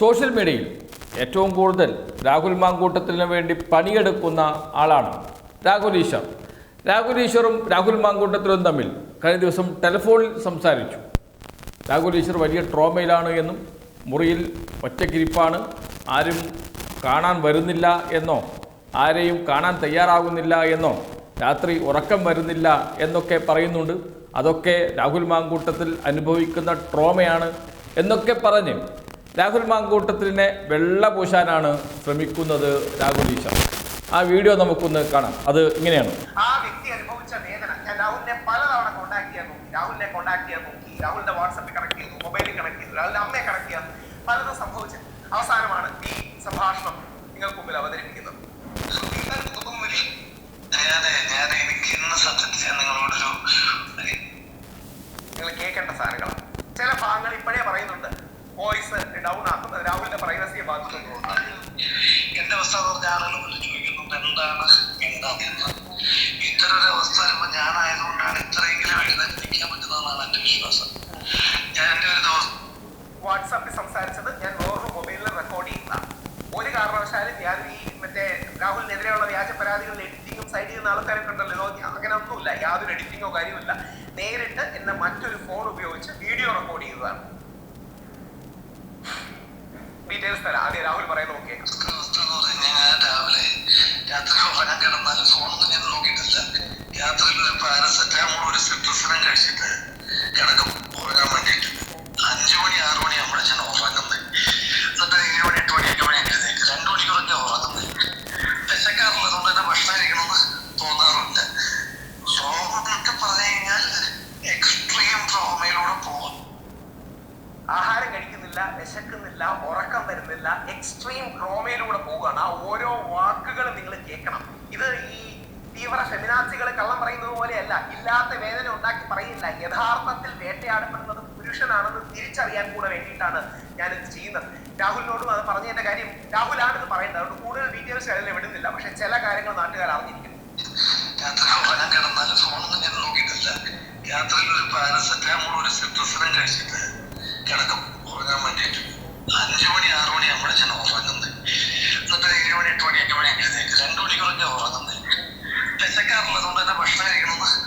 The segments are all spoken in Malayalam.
സോഷ്യൽ മീഡിയയിൽ ഏറ്റവും കൂടുതൽ രാഹുൽ മാങ്കൂട്ടത്തിന് വേണ്ടി പണിയെടുക്കുന്ന ആളാണ് രാഹുൽ ഈശ്വർ. രാഹുൽ ഈശ്വറും രാഹുൽ മാങ്കൂട്ടത്തിലും തമ്മിൽ കഴിഞ്ഞ ദിവസം ടെലിഫോണിൽ സംസാരിച്ചു. രാഹുൽ ഈശ്വർ വലിയ ട്രോമയിലാണ് എന്നും മുറിയിൽ ഒറ്റക്കിരിപ്പാണ്. ആരും കാണാൻ വരുന്നില്ല എന്നോ ആരെയും കാണാൻ തയ്യാറാകുന്നില്ല എന്നോ രാത്രി ഉറക്കം വരുന്നില്ല എന്നൊക്കെ പറയുന്നുണ്ട്. അതൊക്കെ രാഹുൽ മാങ്കൂട്ടത്തിൽ അനുഭവിക്കുന്ന ട്രോമയാണ് എന്നൊക്കെ പറഞ്ഞ് രാഹുൽ മാങ്കൂട്ടത്തിനെ വെള്ള പൂശാനാണ് ശ്രമിക്കുന്നത് രാഹുൽ ഈശ ആ വീഡിയോ നമുക്കൊന്ന് കാണാം. അത് ഇങ്ങനെയാണ്. ആ വ്യക്തി അനുഭവിച്ച വേദന ഞാൻ രാഹുലിനെ പലതവണ കോണ്ടാക്ട് ചെയ്യാൻ നോക്കി രാഹുലിനെ കോണ്ടാക്ട് ചെയ്യാൻ നോക്കി. രാഹുലിന്റെ വാട്സപ്പിൽ കണക്ട് ചെയ്തു മൊബൈലിൽ കണക്ട് ചെയ്തു രാഹുലിന്റെ അമ്മയെ കണക്ട് ചെയ്യാൻ പലതും സംഭവിച്ചു. അവസാനമാണ് ഈ സംഭാഷണം. നിങ്ങൾക്ക് മുമ്പിൽ അവതരിപ്പിക്കുന്നത് അതെ ഞാൻ എനിക്ക് ഇന്ന് സത്യത്തിൽ നിങ്ങളോടൊരു നിങ്ങൾ കേൾക്കേണ്ട സാധനങ്ങളാണ് ചില ഭാഗങ്ങൾ ഇപ്പോഴേ പറയുന്നുണ്ട് വോയിസ് ഡൗൺ ആക്കുന്നത് രാഹുലിന്റെ പ്രൈവസിയെ ബാധിക്കുന്നു എന്റെ അവസ്ഥ എന്ന് പറഞ്ഞ ആളുകൾ വിളിച്ചു ചോദിക്കുന്നുണ്ട് എന്താണ് എന്താണെന്ന് ഇത്തരം ഒരു അവസ്ഥ വരുമ്പോൾ ഞാനായതുകൊണ്ടാണ് ഇത്രയെങ്കിലും എഴുന്നേറ്റ് നിൽക്കാൻ പറ്റുന്നതെന്നാണ് എന്റെ വിശ്വാസം. ഞാൻ എന്റെ ഒരു ദിവസം വാട്സാപ്പിൽ സംസാരിച്ചത് ഞാൻ വേറൊരു മൊബൈലിൽ റെക്കോർഡ് ചെയ്യുന്നതാണ് ഒരു കാരണവശാലും ഞാൻ ഈ മറ്റേ രാഹുലിനെതിരെയുള്ള വ്യാജ പരാതികളിൽ എഡിറ്റിങ്ങും സൈഡ് ചെയ്യുന്ന ആൾക്കാരെ കണ്ടല്ലോ അങ്ങനെ ഒന്നുമില്ല. യാതൊരു എഡിറ്റിങ്ങോ കാര്യമില്ല നേരിട്ട് എന്നെ മറ്റൊരു ഫോൺ ഉപയോഗിച്ച് വീഡിയോ റെക്കോർഡ് ചെയ്തതാണ് ഡീറ്റെയിൽസ് തരാം. ആദ്യം രാഹുൽ പറയുന്നത് ഓക്കെ. രാത്രി ഉറങ്ങാൻ കിടന്നാലും ഫോണൊന്നും ഞാൻ നോക്കിയിട്ടില്ല. യാത്രയിൽ ഒരു പാരസെറ്റാമോൾ ഒരു സിട്രസിനും കഴിച്ചിട്ട് കിടക്കും. ഉറങ്ങാൻ വേണ്ടിയിട്ട്. അഞ്ചു മണി ആറു മണി ആകുമ്പോഴേ ഞാൻ ഉറങ്ങുന്നത്. എന്നിട്ട് ഏഴ് മണി എട്ട് മണിയൊക്കെ മണി എഴുന്നേക്ക് രണ്ടു മണിക്കൂറൊക്കെ ഉറങ്ങുന്നത്. വിശക്കാറുള്ളത് കൊണ്ട് തന്നെ ഭക്ഷണം കഴിക്കണമെന്ന് തോന്നാറില്ല എന്നൊക്കെ പറഞ്ഞു കഴിഞ്ഞാൽ എക്സ്ട്രീം ട്രോമയിലൂടെ പോകും ആഹാരം കഴിക്കുന്നില്ല വിശക്കുന്നില്ല ഉറക്കം വരുന്നില്ല എക്സ്ട്രീം ട്രോമയിലൂടെ പോവുകയാണ് ആ ഓരോ വാക്കുകളും നിങ്ങൾ കേൾക്കണം ഇത് ഈ തീവ്ര ഫെമിനാസികൾ കള്ളം പറയുന്നത് പോലെയല്ല. ഇല്ലാത്ത വേദന ഉണ്ടാക്കി പറയില്ല. യഥാർത്ഥത്തിൽ വേട്ടയാടപ്പെടുന്നത് പുരുഷനാണെന്ന് തിരിച്ചറിയാൻ കൂടെ വേണ്ടിയിട്ടാണ് ഞാനിത് ചെയ്യുന്നത്. രാഹുലിനോടും അത് പറഞ്ഞതിന്റെ കാര്യം രാഹുലാണ് ഇത് പറയുന്നത്. അതുകൊണ്ട് കൂടുതൽ ഡീറ്റെയിൽസ് അതിൽ വിടുന്നില്ല. പക്ഷെ ചില കാര്യങ്ങൾ നാട്ടുകാർ അറിഞ്ഞിരിക്കുന്നു. രാത്രിയിൽ ഒരു പാരസെറ്റാമോൾ ഒരു കിടക്കും. മണി മണി ഉറങ്ങുന്നത്. എന്നിട്ട് ഏഴ് മണി എട്ട് മണി അങ്ങനെ രണ്ടു മണിക്കൂറൊക്കെ ഉറങ്ങുന്നത്. വിശക്കാറുള്ളത് കൊണ്ട് തന്നെ ഭക്ഷണം കഴിക്കണമെന്ന്.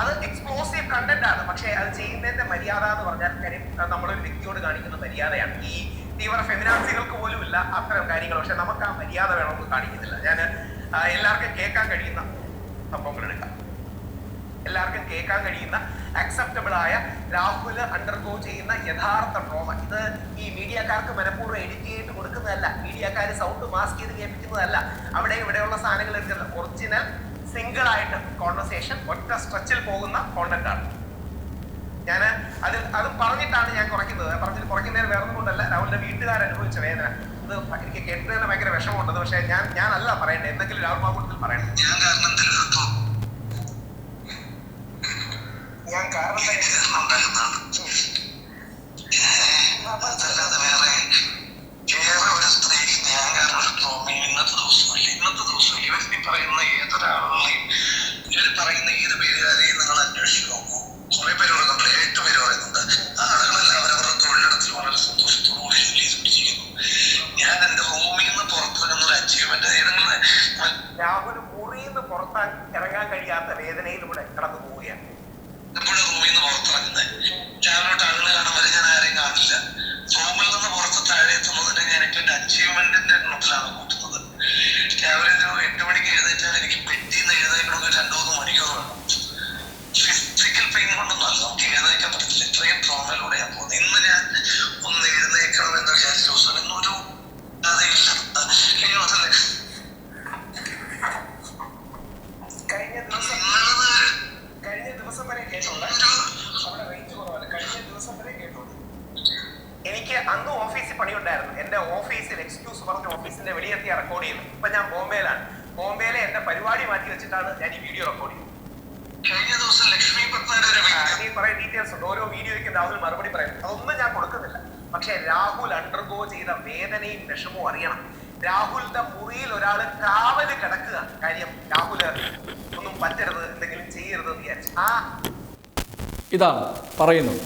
അത് എക്സ്പ്ലോസീവ് കണ്ടന്റ് ആണ്. പക്ഷെ അത് ചെയ്യുന്നതിന്റെ മര്യാദ എന്ന് പറഞ്ഞാൽ കാര്യം നമ്മളൊരു വ്യക്തിയോട് കാണിക്കുന്ന മര്യാദയാണ്. ഈ തീവ്ര ഫെമിനാസികൾക്ക് പോലും ഇല്ല അത്തരം കാര്യങ്ങൾ. പക്ഷെ നമുക്ക് ആ മര്യാദ വേണമെന്ന് കാണിക്കുന്നില്ല. ഞാൻ എല്ലാവർക്കും കേൾക്കാൻ കഴിയുന്ന സംഭവങ്ങൾ എടുക്കാം. എല്ലാവർക്കും കേൾക്കാൻ കഴിയുന്ന അക്സെപ്റ്റബിൾ ആയ രാഹുൽ അണ്ടർഗോ ചെയ്യുന്ന യഥാർത്ഥ ഡ്രോമ ഇത് ഈ മീഡിയക്കാർക്ക് മനഃപൂർവം എഡിറ്റ് ചെയ്തിട്ട് കൊടുക്കുന്നതല്ല. മീഡിയക്കാർ സൗണ്ട് മാസ്ക് ചെയ്ത് കേൾപ്പിക്കുന്നതല്ല. അവിടെ ഇവിടെയുള്ള സാധനങ്ങൾ എടുക്കുന്നത്. ഒറിജിനൽ സിംഗിൾ ആയിട്ട് കോൺവെർസേഷൻ ഒറ്റ സ്ട്രെച്ചിൽ പോകുന്ന കോണ്ടന്റ് ആണ്. ഞാൻ അത് അത് പറഞ്ഞിട്ടാണ് ഞാൻ കുറയ്ക്കുന്നത്. പറഞ്ഞിട്ട് കുറയ്ക്കുന്നതിന് വേറെ കൊണ്ടല്ല. രാഹുലിന്റെ വീട്ടുകാർ അനുഭവിച്ച വേദന. ഇത് എനിക്ക് കേട്ടതിന് ഭയങ്കര വിഷമമുണ്ട്. പക്ഷേ ഞാൻ ഞാൻ അല്ല പറയേണ്ടത്. എന്തെങ്കിലും രാഹുൽ മാകൂട്ടത്തിൽ പറയണം. ഞാൻ കാരണം പുറത്താൻ ഇറങ്ങാൻ കഴിയാത്ത വേദനയിലൂടെ കടന്നു പോവുകയാണ് നമ്മുടെ റൂമിൽ നിന്ന് പുറത്തിറങ്ങുന്നത്. ഓഫീസിൽ എക്സ്ക്യൂസ് പറഞ്ഞ ഓഫീസിന്റെ വെളിയെത്തിയ റെക്കോർഡ് ചെയ്യുന്നത്. ഇപ്പൊ ഞാൻ ബോംബെയിലാണ്. ബോംബെയിലെ എന്റെ പരിപാടി മാറ്റി വെച്ചിട്ടാണ് ഞാൻ ഈ വീഡിയോ റെക്കോർഡ് ചെയ്യുന്നത്. കഴിഞ്ഞ ദിവസം ലക്ഷ്മി ആ, കുറെ ഡീറ്റെയിൽസ് ഉണ്ട്. ഓരോ വീഡിയോയ്ക്കും രാഹുൽ മറുപടി പറയും അതൊന്നും ഞാൻ കൊടുക്കുന്നില്ല. പക്ഷെ രാഹുൽ അണ്ടർഗോ ചെയ്ത വേദനയും വിഷമവും അറിയണം. രാഹുലിന്റെ മുറിയിൽ ഒരാൾ കാവൽ കിടക്കുക. കാര്യം രാഹുൽ ഒന്നും പറ്റരുത് എന്തെങ്കിലും ചെയ്യരുത് എന്ന് വിചാരിച്ചു. ആ ഇതാണ് പറയുന്നത്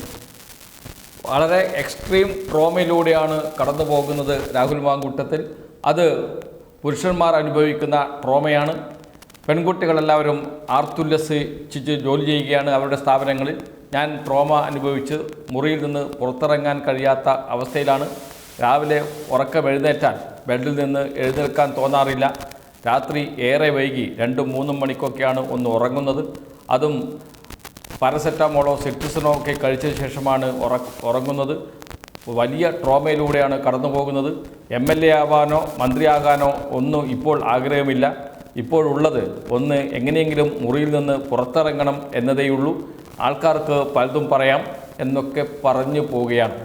വളരെ എക്സ്ട്രീം ട്രോമയിലൂടെയാണ് കടന്നു പോകുന്നത് രാഹുൽ മാങ്കൂട്ടത്തിൽ. അത് പുരുഷന്മാർ അനുഭവിക്കുന്ന ട്രോമയാണ് പെൺകുട്ടികളെല്ലാവരും ആർത്തുല്ലസിച്ച് ജോലി ചെയ്യുകയാണ് അവരുടെ സ്ഥാപനങ്ങളിൽ. ഞാൻ ട്രോമ അനുഭവിച്ച് മുറിയിൽ നിന്ന് പുറത്തിറങ്ങാൻ കഴിയാത്ത അവസ്ഥയിലാണ്. രാവിലെ ഉറക്കം എഴുന്നേറ്റാൽ ബെഡിൽ നിന്ന് എഴുന്നേൽക്കാൻ തോന്നാറില്ല. രാത്രി ഏറെ വൈകി രണ്ടും മൂന്നും മണിക്കൊക്കെയാണ് ഒന്ന് ഉറങ്ങുന്നത്. അതും പാരസെറ്റാമോളോ സെറ്റിസിനോ ഒക്കെ കഴിച്ച ശേഷമാണ് ഉറ ഉറങ്ങുന്നത്. വലിയ ട്രോമയിലൂടെയാണ് കടന്നു പോകുന്നത് എം എൽ എ ആവാനോ മന്ത്രിയാകാനോ ഒന്നും ഇപ്പോൾ ആഗ്രഹമില്ല. ഇപ്പോഴുള്ളത് ഒന്ന് എങ്ങനെയെങ്കിലും മുറിയിൽ നിന്ന് പുറത്തിറങ്ങണം എന്നതേയുള്ളൂ. ആൾക്കാർക്ക് പലതും പറയാം എന്നൊക്കെ പറഞ്ഞു പോവുകയാണ്.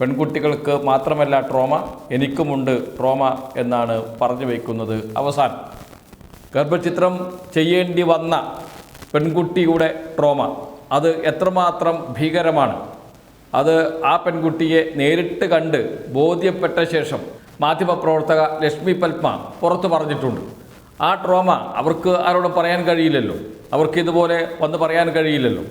പെൺകുട്ടികൾക്ക് മാത്രമല്ല ട്രോമ എനിക്കുമുണ്ട് ട്രോമ എന്നാണ് പറഞ്ഞു വയ്ക്കുന്നത് അവസാനം ഗർഭചിത്രം ചെയ്യേണ്ടി വന്ന പെൺകുട്ടിയുടെ ട്രോമ. അത് എത്രമാത്രം ഭീകരമാണ്. അത് ആ പെൺകുട്ടിയെ നേരിട്ട് കണ്ട് ബോധ്യപ്പെട്ട ശേഷം മാധ്യമപ്രവർത്തക ലക്ഷ്മി പത്മ പുറത്തു പറഞ്ഞിട്ടുണ്ട്. ആ ട്രോമ അവർക്ക് ആരോടും പറയാൻ കഴിയില്ലല്ലോ. അവർക്ക് ഇതുപോലെ വന്ന് പറയാൻ കഴിയില്ലല്ലോ.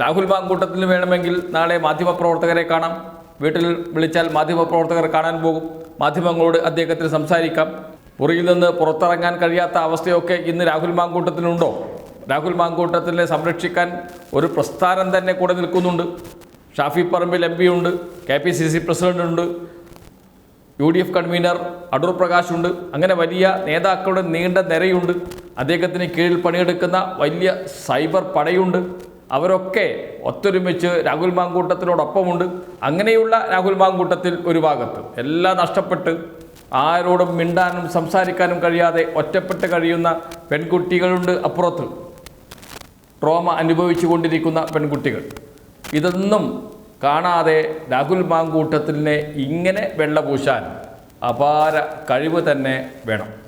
രാഹുൽ മാങ്കൂട്ടത്തിന് വേണമെങ്കിൽ നാളെ മാധ്യമപ്രവർത്തകരെ കാണാം. വീട്ടിൽ വിളിച്ചാൽ മാധ്യമപ്രവർത്തകർ കാണാൻ പോകും. മാധ്യമങ്ങളോട് അദ്ദേഹത്തിന് സംസാരിക്കാം. മുറിയിൽ നിന്ന് പുറത്തിറങ്ങാൻ കഴിയാത്ത അവസ്ഥയൊക്കെ ഇന്ന് രാഹുൽ മാങ്കൂട്ടത്തിനുണ്ടോ രാഹുൽ മാങ്കൂട്ടത്തിനെ സംരക്ഷിക്കാൻ ഒരു പ്രസ്ഥാനം തന്നെ കൂടെ നിൽക്കുന്നുണ്ട്. ഷാഫി പറമ്പിൽ എം പി ഉണ്ട് K P C C president ഉണ്ട് U D F convener Adoor Prakash ഉണ്ട്. അങ്ങനെ വലിയ നേതാക്കളുടെ നീണ്ട നിരയുണ്ട്. അദ്ദേഹത്തിന് കീഴിൽ പണിയെടുക്കുന്ന വലിയ സൈബർ പടയുണ്ട്. അവരൊക്കെ ഒത്തൊരുമിച്ച് രാഹുൽ മാങ്കൂട്ടത്തിനോടൊപ്പമുണ്ട്. അങ്ങനെയുള്ള രാഹുൽ മാങ്കൂട്ടത്തിൽ ഒരു ഭാഗത്ത് എല്ലാം നഷ്ടപ്പെട്ട് ആരോടും മിണ്ടാനും സംസാരിക്കാനും കഴിയാതെ ഒറ്റപ്പെട്ട് കഴിയുന്ന പെൺകുട്ടികളുണ്ട് അപ്പുറത്ത്. ട്രോമ അനുഭവിച്ചു കൊണ്ടിരിക്കുന്ന പെൺകുട്ടികൾ. ഇതൊന്നും കാണാതെ രാഹുൽ മാങ്കൂട്ടത്തിനെ ഇങ്ങനെ വെള്ള പൂശാൻ അപാര കഴിവ് തന്നെ വേണം.